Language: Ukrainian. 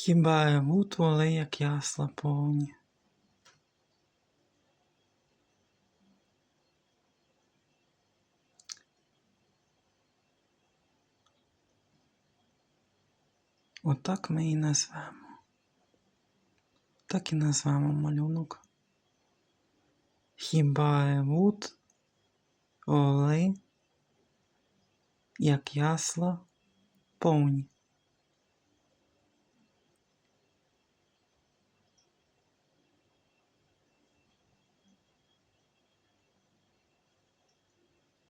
Хіба ревуть воли, як ясла повні? Отак ми і назвемо. Так і назвемо малюнок. Хіба ревуть оли, як ясла повні.